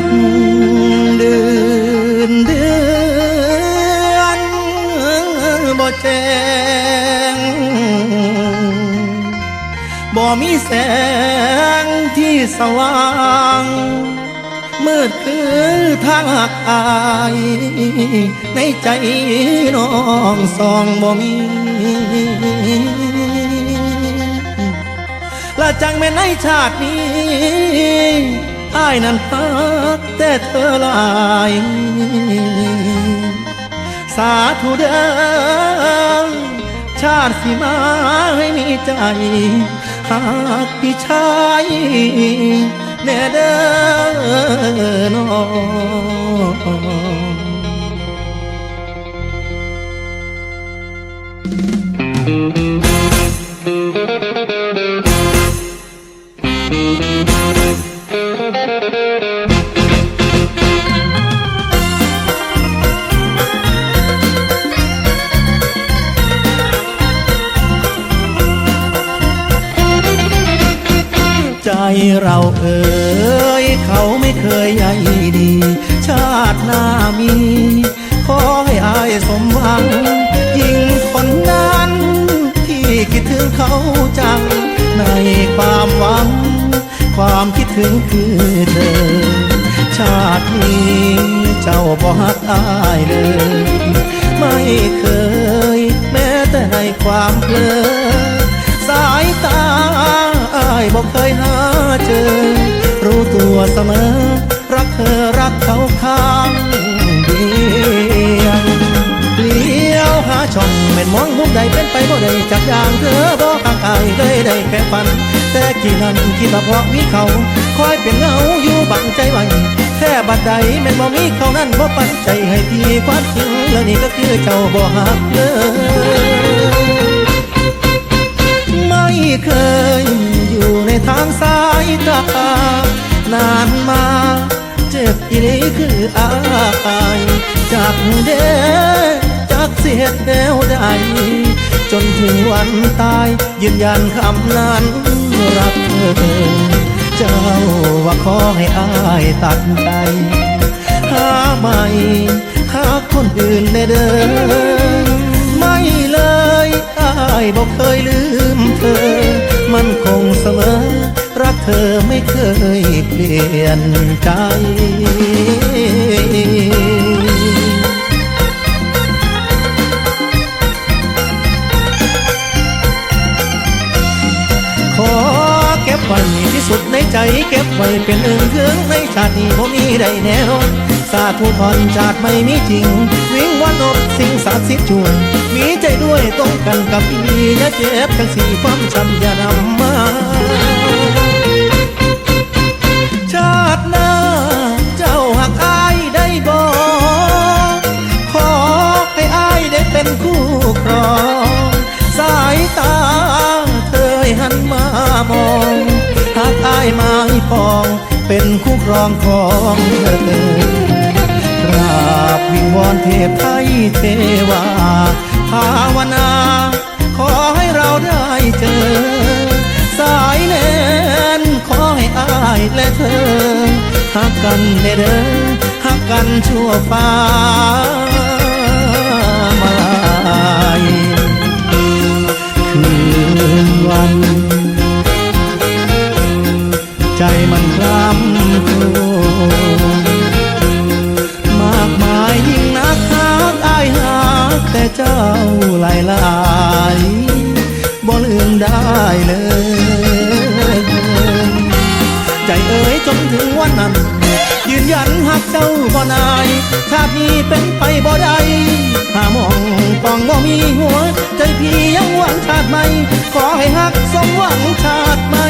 กเดือนเดือนบ่แจ้งบ่มีแสงที่สว่างมืดคือทางหักอาย ในใจน้องสองบ่มีละจังแม่นในชาตินี้ อ้ายนั้นพักแต่เธอลาย สาธุเด้อชาติสิมาให้มีใจหากพี่ชายแน่เด้อน้อ ใจเราเอ่ยเขาไม่เคยใยดี ชาติหน้ามี ขอให้อายสมหวัง ยิ่งคนนั้น ที่คิดถึงเขาจัง ในความหวัง ความคิดถึงคือเธอ ชาตินี้เจ้าบ่ฮักอายเลย ไม่เคย แม้แต่ในความเพลอสายตาอาย บอกเคยหาเจอ รู้ตัวเสมอ รักเธอรักเขาข้างเดียวเลี้ยวหาช่องเม็นมองมุมใดเป็นไปบ่ได้จากอย่างเธอบอกห่างอายเลยได้แค่ฝัน แต่กี่นั้นคิดว่าเพราะมีเขา คอยเป็นเงาอยู่บังใจไว้แค่บัดใดแม่นบ่มีเขานั้นบ่ปันใจให้พี่ความจริงแล้วนี่ก็คือเจ้าบ่หักเลย ไม่เคย ในทางสายตานานมาเจ็บอีหลีคืออายจากเดจากเสียดแนวใดจนถึงวันตายยืนยันคำนั้นรักเธอเจ้าว่าขอให้อายตัดใจหาใหม่หาคนอื่นได้เดินไม่เลยอายบอกเคยลืมเธอ อไม่เคยเปลี่ยนใจขอเก็บไว้ที่สุดในใจ เก็บไว้เป็นเรื่องถึงในชาตินี้ผมมีได้แน่นสาธุพรชาติไม่มีจริง วิ่งวันอบสิ่งศักดิ์สิทธิ์ช่วยมีใจด้วยตรงกันกับพี่อย่าเจ็บจังสีความช้ำอย่านำมาามองหักอายมาให้ปอง เป็นคู่ครองของเธอกราบวิงวอนเทพไทยเทวา ภาวนา ขอให้เราได้เจอ สายแนนขอให้อายและเธอหักกันเด้อหักกันชั่วฟ้ามาลายคืนวัน ใจมันคล้ำครวมากมายยิ่งนักหักอายหักแต่เจ้าหลายหลายบ่ลืมได้เลย ใจเอ๋ยจนถึงวันนั้น ยืนยันหักเจ้าบ่นายชาตินี้เป็นไปบ่ได้หามองปองบ่มีหัว ใจพี่ยังหวังชาติใหม่ ขอให้หักสมหวังชาติใหม่